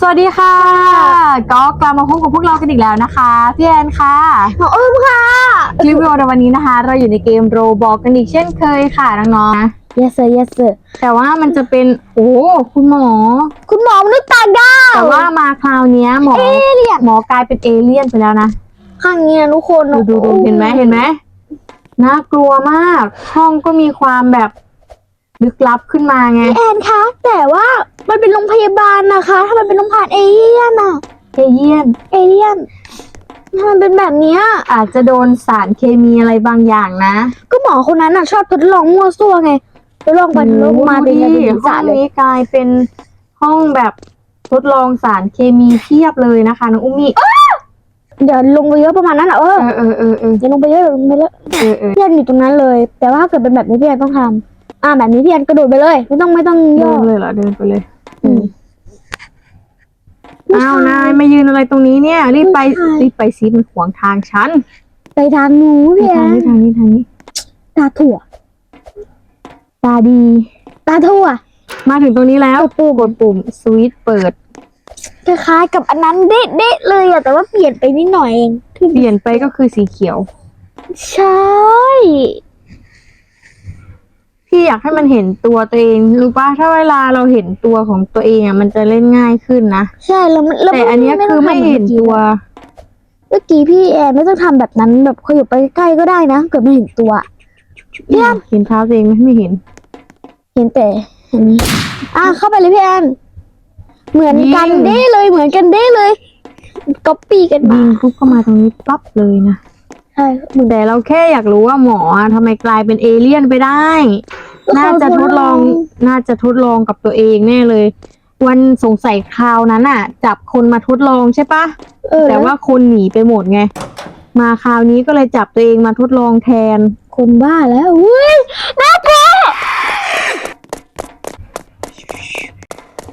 สวัสดีค่ะ ก็กลับมาพบกับพวกเรากันอีกแล้วนะคะพี่แอนค่ะหมออุ้มค่ะ คลิปวิดีโอในวันนี้นะคะ เราอยู่ในเกมโรบอกกันอีกเช่นเคยค่ะน้องๆนะ yes sir yes sir แต่ว่ามันจะเป็น โอ้คุณหมอ คุณหมอมนุษย์ต่างดาวแต่ว่ามาคราวเนี้ยหมอเอเลี่ยนหมอกลายเป็นเอเลี่ยนไปแล้วนะ ข้างเนี้ยทุกคนดูดูดูเห็นไหมเห็นไหมน่ากลัวมาก ห้องก็มีความแบบ ลึกลับขึ้นมาไงแอนคะ แต่ว่ามันเป็นโรงพยาบาลนะคะถ้ามันเป็นโรงพยาบาลเอเลี่ยนอะเอเลี่ยน เอเลี่ยนถ้ามันเป็นแบบเนี้ยอาจจะโดนสารเคมีอะไรบางอย่างนะก็หมอคนนั้นอะชอบทดลองมั่วซั่วไงทดลองไปทดลองมาเป็นโอ้ยาโหเป็นห้สาองเลยนี้กลายเป็นห้องแบบทดลองสารเคมีเพียบเลยนะคะน้องอุ้มมี่เดี๋ยวลงไปเยอะประมาณนั้นอะเออเออเออเออเออเดี๋ยวลงไปเยอะเดี๋ยวลงไปเยอะ เออเออพี่แอนอยู่ตรงนั้นเลย แต่ว่าถ้าเกิดเป็นแบบนี้พี่แอนต้องทำ อ่าแบบนี้พี่แอนกระโดดไปเลย ไม่ต้องไม่ต้องย่เดิอนเลยเหรอเดินไปเลยอืม อ้าวนายมายืนอะไรตรงนี้เนี่ย รีบไปไม่ใช่ รีบไปซิมันขวางทางฉันไปทางหนูไปพี่แอทางนนี้ทางนี้ทางนี้ ตาถั่ว ตาดี ตาถั่ว มาถึงตรงนี้แล้วกดปุ่มกดปุ่มสวิตช์เปิด คล้ายๆกับอันนั้นเด๊ะเด๊ะเลยอะแต่ว่าเปลี่ยนไปนิดหน่อยเองคือเปลี่ยนไปก็คือสีเขียว ใช่ พี่อยากให้มันเห็นตัวตัวเองรู้ป่ะถ้าเวลาเราเห็นตัวของตัวเองอะมันจะเล่นง่ายขึ้นนะใช่แล้วมันแล้วแต่อันเนี้ยคือไม่เห็นตัว เมื่อกี้พี่แอนไม่ต้องทำแบบนั้นแบบขยับไปใกล้ก็ได้นะเกิดไม่เห็นตัวเยี่ยมเห็นเท้าตัวเองไหมไม่เห็น เห็นแต่อันนี้อะเข้าไปเลยพี่แอนเหมือนกันยิงเด้เลยเหมือนกันเด้เลยก๊อปปี้กันยิมางปุ๊บเข้ามาตรงนี้ปั๊บเลยนะ ใช่เหมือนแต่เราแค่อยากรู้ว่าหมออะทำไมกลายเป็นเอเลี่ยนไปได้ น่าจะทดลอง น่าจะทดลองกับตัวเองแน่เลย วันสงสัยคราวนั้นอะ จับคนมาทดลองใช่ปะเออแต่ว่าคนหนีไปหมดไง มาคราวนี้ก็เลยจับตัวเองมาทดลองแทน คนบ้าแล้วอุ้ยน่ากลัว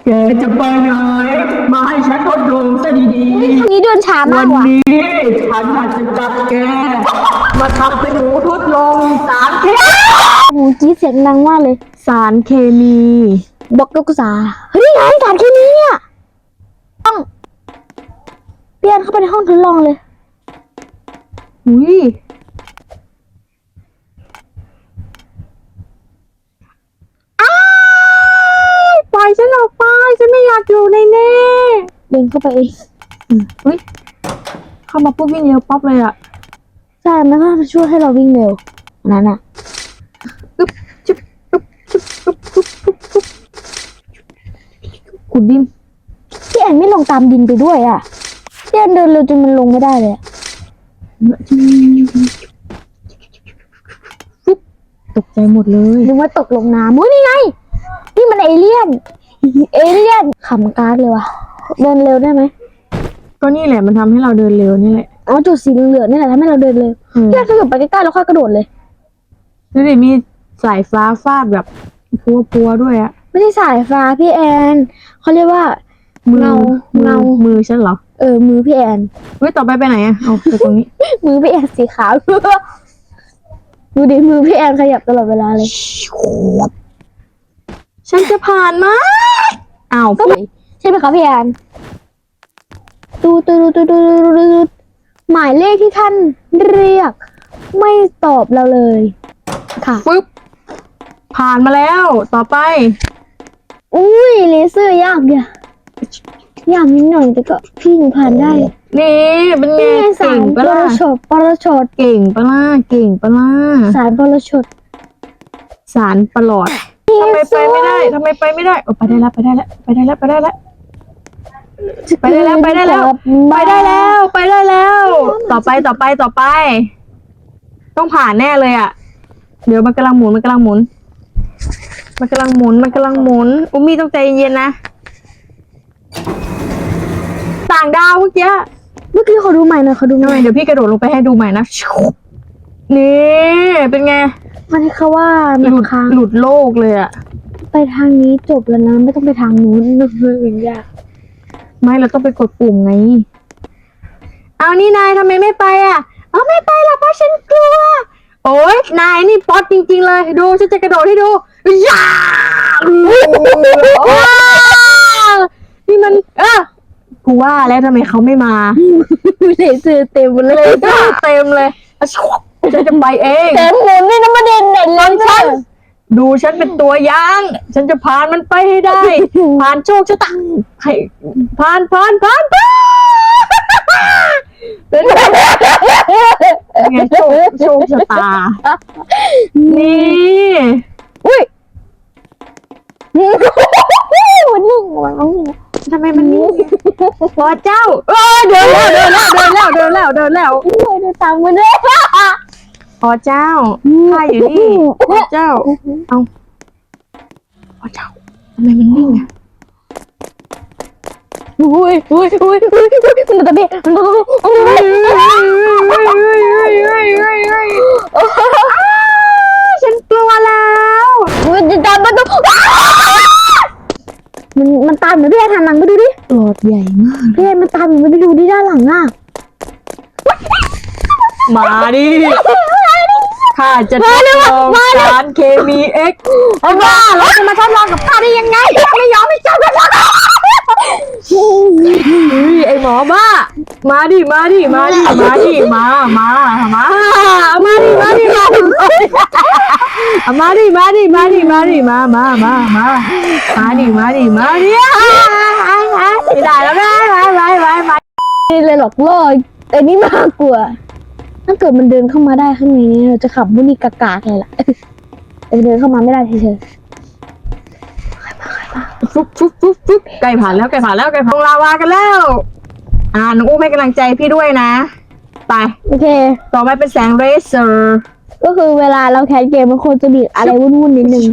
แกจะไปไหนมาให้ฉันทดลองซะดีทางนี้เดินช้าๆมาวักนว่ะนี้ฉันอาจจะจับแก มาทำเป็นหนูทดลองสารเคโอ้โหจี๊ดเสียงดังมากเลย สารเคมีบอกลูกษาเฮ้ยไงสารเคมีอะห้องเปลี่ยนเข้าไปในห้องทดลองเลย อุ้ยอ้ายปล่อยฉันออกไป ฉันไม่อยากอยู่ในนี้เดินเข้าไปเองอืมอุ้ยเข้ามาปุ๊บวิ่งเร็วป๊อปเลยอะใช่มันก็จะช่วยให้เราวิ่งเร็วอันนั้นอะอึ๊บจุ๊บอึ๊บจุ๊บอึ๊บจุ๊บอึ๊บจุ๊บขุดดินพี่แอนไม่ลงตามดินไปด้วยอะพี่แอนเดินเร็วจนมันลงไม่ได้เลยอะปุ๊บตกใจหมดเลยนึกว่าตกลงน้ำอุ้ยนี่ไง นี่มันเอเลี่ยน เอเลี่ยนขำการ์ดเลยว่ะเดินเร็วได้ไหมก็นี่แหละมันทำให้เราเดินเร็วนี่แหละ อ๋อจุดสีเหลืองๆนี่แหละทำให้เราเดินเร็วอืมพี่แอนขยับไปใกล้ๆแล้วค่อยกระโดดเลยดูดิมีสายฟ้าฟาดแบบปัวปัวๆด้วยอะไม่ใช่สายฟ้าพี่แอนเขาเรียกว่า มือเงามือเงา มือฉันเหรอเออมือพี่แอนเฮ้ยต่อไปไปไหนอะเอาไปตรงนี้ มือพี่แอนสีขาว ดูดิมือพี่แอนขยับตลอดเวลาเลย ฉันจะผ่านไหม อ้าวพี่ใช่ไหมคะพี่แอนตูตูตูตูตูตูตูหมายเลขที่ท่านเรียก ไม่ตอบเราเลย ค่ะปึ๊บผ่านมาแล้วต่อไป อุ้ยเลเซอร์ยากอย่ายากนิดหน่อยแต่ก็พี่หนูผ่านได้นี่เป็นไงนี่ไงสาเก่งปปะรล่ะชดปรชดเก่งปะล่ะเก่งปะล่ะสารปรชดสารประหลอด ทำไมไปไม่ได้ทำไมไปไม่ได้โอ้ไปได้แล้วไปได้แล้วไปได้แล้วไปได้แล้วไปได้แล้วไปได้แล้วไปได้แล้วไปได้แล้ว ต่อไปต่อไปต่อไป ต้องผ่านแน่เลยอะ เดี๋ยวมันกำลังหมุนมันกำลังหมุน มันกำลังหมุนมันกำลังหมุนอุ้มมี่ต้องใจเย็นๆนะต่างดาวเมื่อกี้เมื่อกี้เขาดูใหม่หน่อยเขาดูใหทำไมม่เดี๋ยวพี่กระโดดลงไปให้ดูใหม่นะ นี่เป็นไงมันเขาว่าหมันลุดค้างหลุดโลกเลยอะไปทางนี้จบแล้วนะไม่ต้องไปทางนู้นนึกเป็นยากไม่เราต้องไปกดปุ่มไง เอานี่นายทำไมไม่ไปอะเอาไม่ไปหรอกเพราะฉันกลัว โอ๊ยนายนี่ป๊อตจริง ๆ เลยดูฉันจะกระโดดให้ดูยาว้าวนี่มันเออกูว่าแล้วทำไมเขาไม่มาเลเซอร์เต็มเลเลยยเต็มเลย อะชวบฉันจะไปเองเต็มหมุนนี่นะประเด็นเน็ตเลยฉันดูฉันเป็นตัวอย่าง ฉันจะผ่านมันไปให้ได้ ผ่านโชคชะตาให้ผ่านผ่านผ่านผ่านเป็นไงเป็นไงโชคโชคชะตา นี่อุ้ยมันนิ่งมันนิ่งทำไมมันนิ่งพอเจ้าเออเดินแล้วเดินแล้วเดินแล้วเดินแล้วเดินแล้วเดินดูตามมันด้วย พอเจ้าข้าอยู่นี่พอเจ้า เอาพอเจ้าทำไมมันนิ่งอะอุ้ยอุ้ยอุ้ยอุ้ยมันตะเบียมันตะเบียฉันกลัวแล้วมันจะตามมันต้องมันมันตามอยู่พี่แอนหันหลังไปดูดิปลอดใหญ่มากพี่แอนมันตามอยู่ไปดูดิด้านหลังอะมาดิ ข้าจะทดลองสารเคมีเอ็กเอาว่าเราจะมาทดลองกับข้าได้ยังไงข้าไม่ยอมให้เจ้าทดลองเฮ้ยไอหมอบ้า มาดิ มาดิ มาดิ มาดิ มา มา มา มาดิ มาดิ มาดิมาดิ มาดิ มาดิ มาดิ มา มา มา มา มาดิ มาดิ มาดิไม่ได้แล้วนะไปไปไปไปนี่เลยหลอกล่อแต่นี่มากกว่า ถ้าเกิดมันเดินเข้ามาได้ข้างในนี้เราจะขับมุนีกากากเลยล่ะแต่มันเดินเข้ามาไม่ได้เฉยฟุ๊บฟุ๊บฟุ๊บฟุ๊บใกล้ผ่านแล้วใกล้ผ่านแล้วใกล้ผ่านลงลาวากันแล้ว อ่าน้องอุ้มให้กำลังใจพี่ด้วยนะ ไปๆโอเค ต่อไปเป็นแสงเรเซอร์ ก็คือเวลาเราแคสเกมมันควรจะบีบอะไรวุ่นๆนิดนึง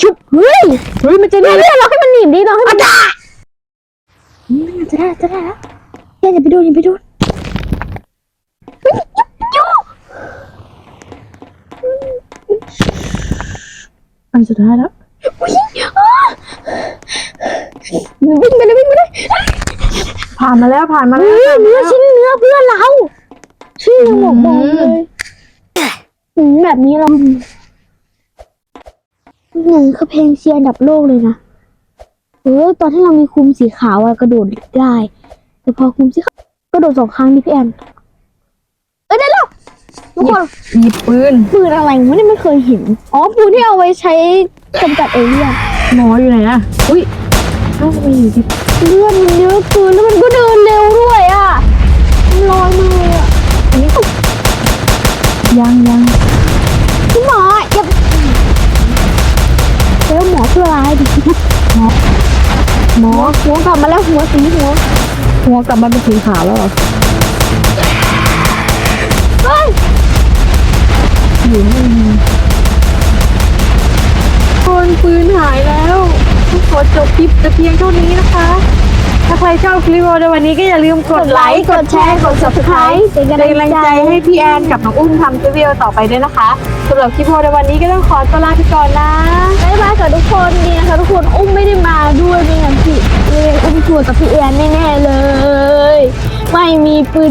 ชุบเฮ้ยเฮ้ยมันจะเนี่ได้ยเนี่ยเราให้มันหนีบดิเราให้มันอืมจะได้จะได้แล้วอย่าอย่าไปโดนอย่าไปโดน อัน สุดท้ายแล้ววิ่งไปเลยวิ่งไปเลยผ่านมาแล้วผ่านมาเฮ้แล้วยเนื้อชิ้นเนื้อเพื่อนเรา ชื่อยังบอกบอกเลยอืมแบบนี้เราหนึ่งคือเพลงเชียร์อันดับโลกเลยนะเออตอนที่เรามีคุมสีขาวอะกระโดดได้ แต่พอคุมสีขาวกระโดดสองครั้งดิพี่แอนเอ้ยได้แล้ว ทุกคนหยิบปืนปืนอะไรไม่ได้ไม่เคยเห็น อ๋อปืนที่เอาไว้ใช้กำจัดเอเลี่ยนหมออยู่ไหนอะอุ้ยน่าจะมีอยู่ที่เลือดมันเยอะเกินแล้วมันก็เดินเร็วด้วยอะมันลอยมาเลยอะอันนี้ก็ยังยังคุณหมออย่าแล้วหมอชื่ออะไรดิหมอหมอหัวกลับมาแล้วหัวสีหัวหัวกลับมาเป็นสีขาวแล้วเหรอ อยู่ไม่มีคนปืนหายแล้วขอจบคลิปแต่เพียงเท่านี้นะคะ ถ้าใครชอบคลิปวิดีโอในวันนี้ก็อย่าลืมกดไลค์กดแชร์กด subscribe เป็นเป็นกำลังใจให้พี่แอนกับน้องอุ้มทำคลิปวิดีโอต่อไปด้วยนะคะสำหรับคลิปวิดีโอในวันนี้ก็ต้องขอตัวลาไปก่อนนะบ๊ายบายกับทุกคนดีนะคะทุกคนอุ้มไม่ได้มาด้วยไม่งั้นพี่เรียนอุ้มทัวร์กับพี่แอนแน่ๆเลย ไม่มีปืน